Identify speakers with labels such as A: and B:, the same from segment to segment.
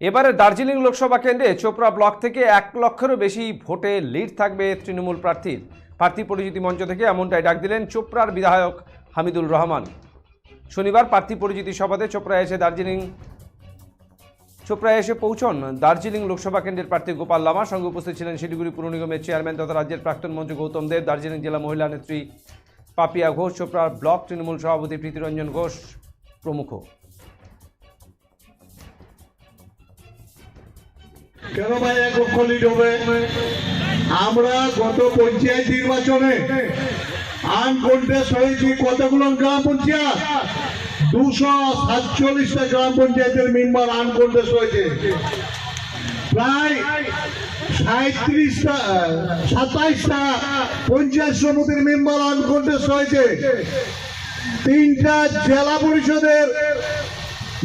A: এবারে দার্জিলিং লোকসভা কেন্দ্রে চোপড়া ব্লক থেকে এক লক্ষেরও বেশি ভোটে লিড থাকবে তৃণমূল প্রার্থীর প্রার্থী পরিচিতি মঞ্চ থেকে এমনটাই ডাক দিলেন চোপড়ার বিধায়ক হামিদুল রহমান। শনিবার প্রার্থী পরিচিতি সভাতে চোপড়ায় এসে দার্জিলিং চোপড়ায় এসে পৌঁছন দার্জিলিং লোকসভা কেন্দ্রের প্রার্থী গোপাল লামা। সঙ্গে উপস্থিত ছিলেন শিলিগুড়ি পুর নিগমের চেয়ারম্যান তথা রাজ্যের প্রাক্তন মন্ত্রী গৌতম দেব, দার্জিলিং জেলা মহিলা নেত্রী পাপিয়া ঘোষ, চোপড়ার ব্লক তৃণমূল সভাপতি প্রীতিরঞ্জন ঘোষ প্রমুখ।
B: কেন ভাই, এক লক্ষ লিড হবে? আমরা গত পঞ্চায়েত নির্বাচনে আনকন্টেস্ট হয়েছি কতগুলো গ্রাম পঞ্চায়েত? দুশো সাতচল্লিশটা গ্রাম পঞ্চায়েতের মেম্বার আনকন্টেস্ট হয়েছে। প্রায় সাঁত্রিশটা সাতাইশটা পঞ্চায়েত সমিতির মেম্বার আনকন্টেস্ট হয়েছে। তিনটা জেলা পরিষদের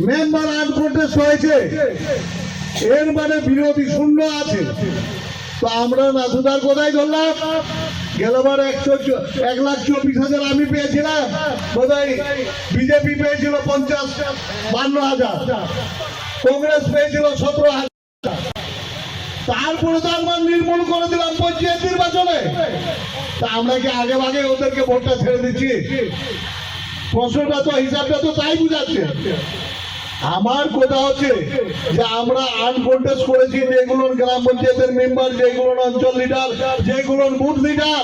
B: মেম্বার আনকন্টেস্ট হয়েছে। এর মানে বিরোধী শূন্য আছে। তো আমরা নাথুদার কোথায় ধরলাম। গেলবার একশো এক লাখ চব্বিশ হাজার আমি পেয়েছিলাম। বোধহয় বিজেপি পেয়েছিল পঞ্চাশ বান্ন হাজার। কংগ্রেস পেয়েছিল সতেরো হাজার। তারপরে তো আমরা নির্মূল করে দিলাম পঞ্চায়েত নির্বাচনে। তা আমরা কি আগে ভাগে ওদেরকে ভোটটা ছেড়ে দিচ্ছি? প্রশ্নটা তো, হিসাবটা তো তাই বুঝাচ্ছে। আমার কথা হচ্ছে যে আমরা আনকন্টেস্ট করেছি, যেগুলোর গ্রাম পঞ্চায়েতের মেম্বার যেগুলোর অঞ্চল লিডার যেগুলোর বুথ লিডার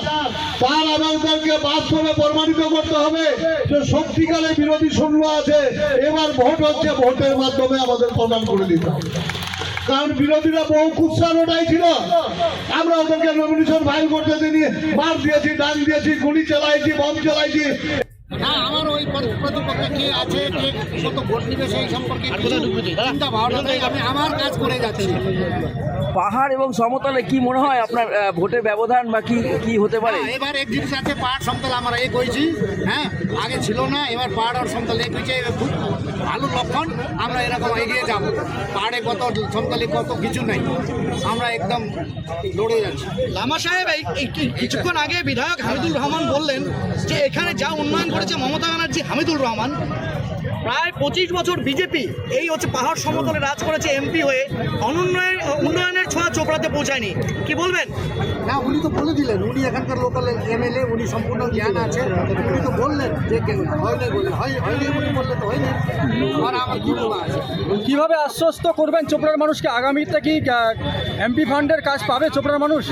B: তার আমাদেরকে বাস্তবে প্রমাণিত করতে হবে যে সত্যিকারে বিরোধী শূন্য আছে। এবার ভোট হচ্ছে, ভোটের মাধ্যমে আমাদের প্রমাণ করে দিতে হবে। কারণ বিরোধীরা বহু ওটাই ছিল। আমরা ওদেরকে নমিনেশন ফাইল করতে দিই মার দিয়েছি ডাক দিয়েছি, গুলি চালাইছি বম চালাইছি।
C: না আমার ওই কে আছে কে কত ভোট নিবে সেই সম্পর্কে চিন্তা ভাবনা আমি আমার কাজ করে যাচ্ছি।
D: পাহাড় এবং সমতলে কি মনে হয় আপনার ভোটের ব্যবধান বা কি কি হতে পারে?
C: হ্যাঁ, এবার এক জিনিস আছে পাহাড় সমতল আমরা এক হয়েছি হ্যাঁ আগে ছিল না এবার পাহাড় আর সমতল এক হয়েছে খুব ভালো লক্ষণ আমরা এরকম এগিয়ে যাব। পাহাড়ে কত সমতলে কত কিছু নেই আমরা একদম লড়ে যাচ্ছি।
E: লামা সাহেব এই কিছুক্ষণ আগে বিধায়ক হামিদুল রহমান বললেন যে এখানে যা উন্নয়ন করেছে মমতা ব্যানার্জি হামিদুর রহমান। প্রায় পঁচিশ বছর বিজেপি এই হচ্ছে পাহাড় সমতলে রাজ করেছে এমপি হয়ে। অনুন্নয়ন উন্নয়নের ছোঁয়া চোপড়াতে পৌঁছায়নি। কি বলবেন?
C: না উনি তো বলে দিলেন উনি এখানকার লোকাল এমএলএ উনি সম্পূর্ণ জ্ঞান আছে উনি তো বললেন যে হয়নি বলে হয় হয়নি উনি বললে তো হয়নি। আর আমার কি বলা আছে।
F: কীভাবে আশ্বস্ত করবেন চোপড়ার মানুষকে? আগামীতে কি এমপি ফান্ডের কাজ পাবে চোপড়ার মানুষ?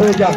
B: হয়ে যাক।